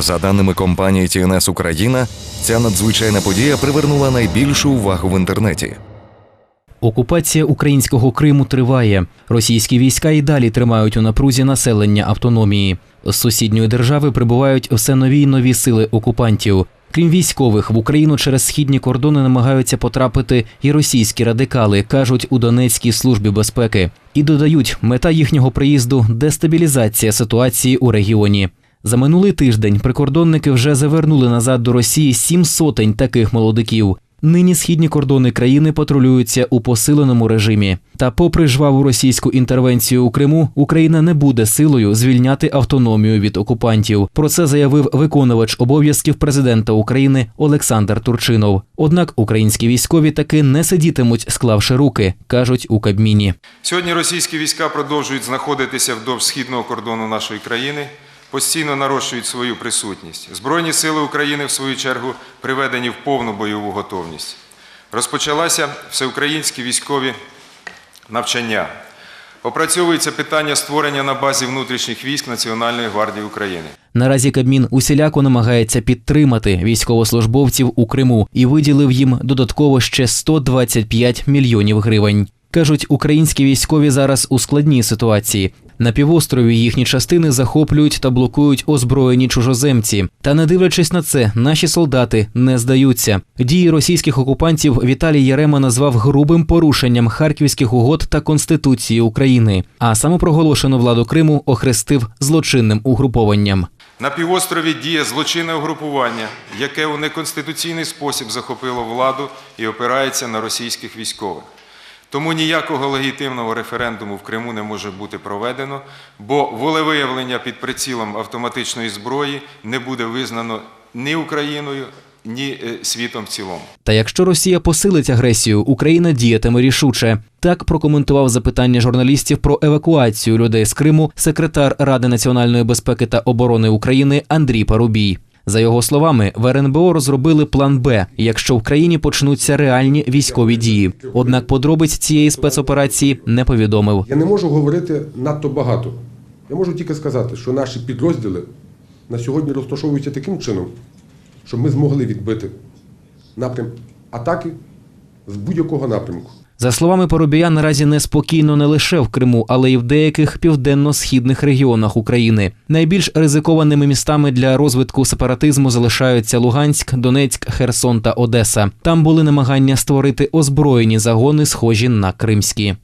За даними компанії TNS Україна, ця надзвичайна подія привернула найбільшу увагу в інтернеті. Окупація українського Криму триває. Російські війська і далі тримають у напрузі населення автономії. З сусідньої держави прибувають все нові й нові сили окупантів. Крім військових, в Україну через східні кордони намагаються потрапити і російські радикали, кажуть у Донецькій службі безпеки. І додають, мета їхнього приїзду дестабілізація ситуації у регіоні. За минулий тиждень прикордонники вже завернули назад до Росії сім сотень таких молодиків. Нині східні кордони країни патрулюються у посиленому режимі. Та, попри жваву російську інтервенцію у Криму, Україна не буде силою звільняти автономію від окупантів. Про це заявив виконувач обов'язків президента України Олександр Турчинов. Однак українські військові таки не сидітимуть, склавши руки, кажуть у Кабміні. Сьогодні російські війська продовжують знаходитися вдовж східного кордону нашої країни, постійно нарощують свою присутність. Збройні сили України, в свою чергу, приведені в повну бойову готовність. Розпочалася всеукраїнські військові навчання. Опрацьовується питання створення на базі внутрішніх військ Національної гвардії України. Наразі Кабмін усіляко намагається підтримати військовослужбовців у Криму і виділив їм додатково ще 125 мільйонів гривень. Кажуть, українські військові зараз у складній ситуації. На півострові їхні частини захоплюють та блокують озброєні чужоземці. Та не дивлячись на це, наші солдати не здаються. Дії російських окупантів Віталій Ярема назвав грубим порушенням харківських угод та конституції України. А самопроголошену владу Криму охрестив злочинним угрупованням. На півострові діє злочинне угрупування, яке у неконституційний спосіб захопило владу і опирається на російських військових. Тому ніякого легітимного референдуму в Криму не може бути проведено, бо волевиявлення під прицілом автоматичної зброї не буде визнано ні Україною, ні е, світом в цілому. Та якщо Росія посилить агресію, Україна діятиме рішуче. Так прокоментував запитання журналістів про евакуацію людей з Криму секретар Ради національної безпеки та оборони України Андрій Парубій. За його словами, в РНБО розробили план Б, якщо в країні почнуться реальні військові дії. Однак подробиць цієї спецоперації не повідомив. Я не можу говорити надто багато. Я можу тільки сказати, що наші підрозділи на сьогодні розташовуються таким чином, щоб ми змогли відбити напрям атаки з будь-якого напрямку. За словами Поробія, наразі неспокійно не лише в Криму, але й в деяких південно-східних регіонах України. Найбільш ризикованими містами для розвитку сепаратизму залишаються Луганськ, Донецьк, Херсон та Одеса. Там були намагання створити озброєні загони, схожі на кримські.